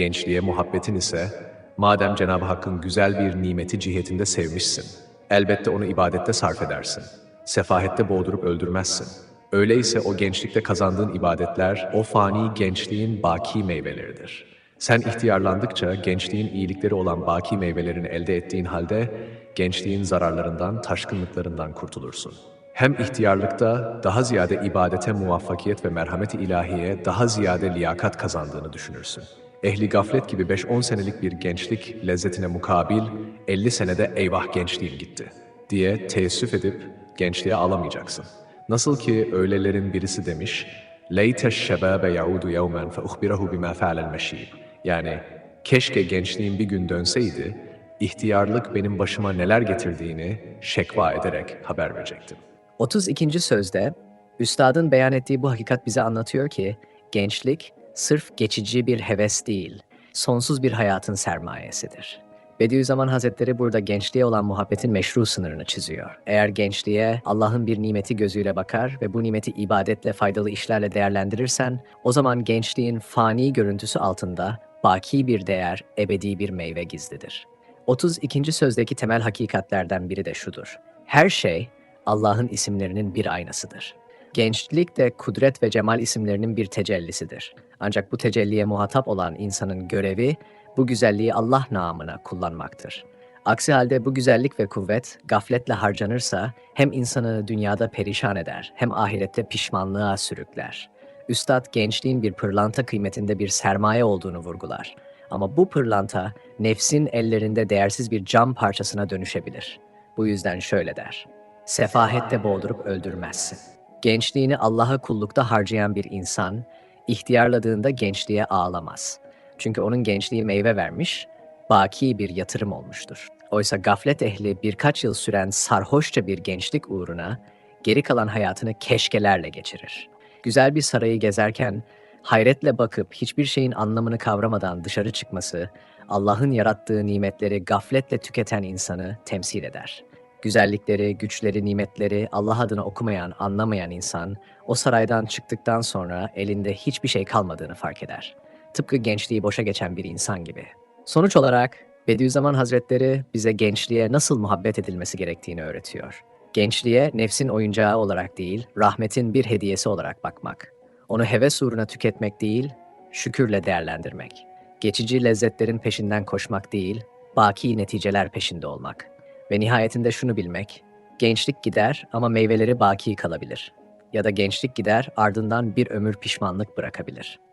Gençliğe muhabbetin ise, madem Cenab-ı Hakk'ın güzel bir nimeti cihetinde sevmişsin, elbette onu ibadette sarf edersin. Sefahette boğdurup öldürmezsin. Öyleyse o gençlikte kazandığın ibadetler, o fani gençliğin baki meyveleridir. Sen ihtiyarlandıkça gençliğin iyilikleri olan baki meyvelerini elde ettiğin halde, gençliğin zararlarından, taşkınlıklarından kurtulursun. Hem ihtiyarlıkta daha ziyade ibadete muvaffakiyet ve merhamet-i ilahiye daha ziyade liyakat kazandığını düşünürsün. Ehli gaflet gibi 5-10 senelik bir gençlik lezzetine mukabil 50 senede eyvah gençliğim gitti diye teessüf edip gençliğe alamayacaksın. Nasıl ki öylelerin birisi demiş, لَيْتَ الشَّبَابَ يَعُودُ يَوْمًا فَأُخْبِرَهُ بِمَا فَعَلَ الْمَشِيبِ Yani keşke gençliğim bir gün dönseydi, ihtiyarlık benim başıma neler getirdiğini şekva ederek haber verecektim. 32. sözde üstadın beyan ettiği bu hakikat bize anlatıyor ki gençlik sırf geçici bir heves değil, sonsuz bir hayatın sermayesidir. Bediüzzaman Hazretleri burada gençliğe olan muhabbetin meşru sınırını çiziyor. Eğer gençliğe Allah'ın bir nimeti gözüyle bakar ve bu nimeti ibadetle faydalı işlerle değerlendirirsen, o zaman gençliğin fani görüntüsü altında baki bir değer, ebedi bir meyve gizlidir. 32. sözdeki temel hakikatlerden biri de şudur. Her şey Allah'ın isimlerinin bir aynasıdır. Gençlik de kudret ve cemal isimlerinin bir tecellisidir. Ancak bu tecelliye muhatap olan insanın görevi bu güzelliği Allah namına kullanmaktır. Aksi halde bu güzellik ve kuvvet gafletle harcanırsa hem insanı dünyada perişan eder hem ahirette pişmanlığa sürükler. Üstad gençliğin bir pırlanta kıymetinde bir sermaye olduğunu vurgular. Ama bu pırlanta nefsin ellerinde değersiz bir cam parçasına dönüşebilir. Bu yüzden şöyle der. Sefahette boğdurup öldürmezsin. Gençliğini Allah'a kullukta harcayan bir insan, ihtiyarladığında gençliğe ağlamaz. Çünkü onun gençliği meyve vermiş, baki bir yatırım olmuştur. Oysa gaflet ehli birkaç yıl süren sarhoşça bir gençlik uğruna geri kalan hayatını keşkelerle geçirir. Güzel bir sarayı gezerken hayretle bakıp hiçbir şeyin anlamını kavramadan dışarı çıkması, Allah'ın yarattığı nimetleri gafletle tüketen insanı temsil eder. Güzellikleri, güçleri, nimetleri Allah adına okumayan, anlamayan insan, o saraydan çıktıktan sonra elinde hiçbir şey kalmadığını fark eder. Tıpkı gençliği boşa geçen bir insan gibi. Sonuç olarak Bediüzzaman Hazretleri bize gençliğe nasıl muhabbet edilmesi gerektiğini öğretiyor. Gençliğe nefsin oyuncağı olarak değil, rahmetin bir hediyesi olarak bakmak. Onu heves uğruna tüketmek değil, şükürle değerlendirmek. Geçici lezzetlerin peşinden koşmak değil, baki neticeler peşinde olmak. Ve nihayetinde şunu bilmek, gençlik gider ama meyveleri baki kalabilir. Ya da gençlik gider ardından bir ömür pişmanlık bırakabilir.''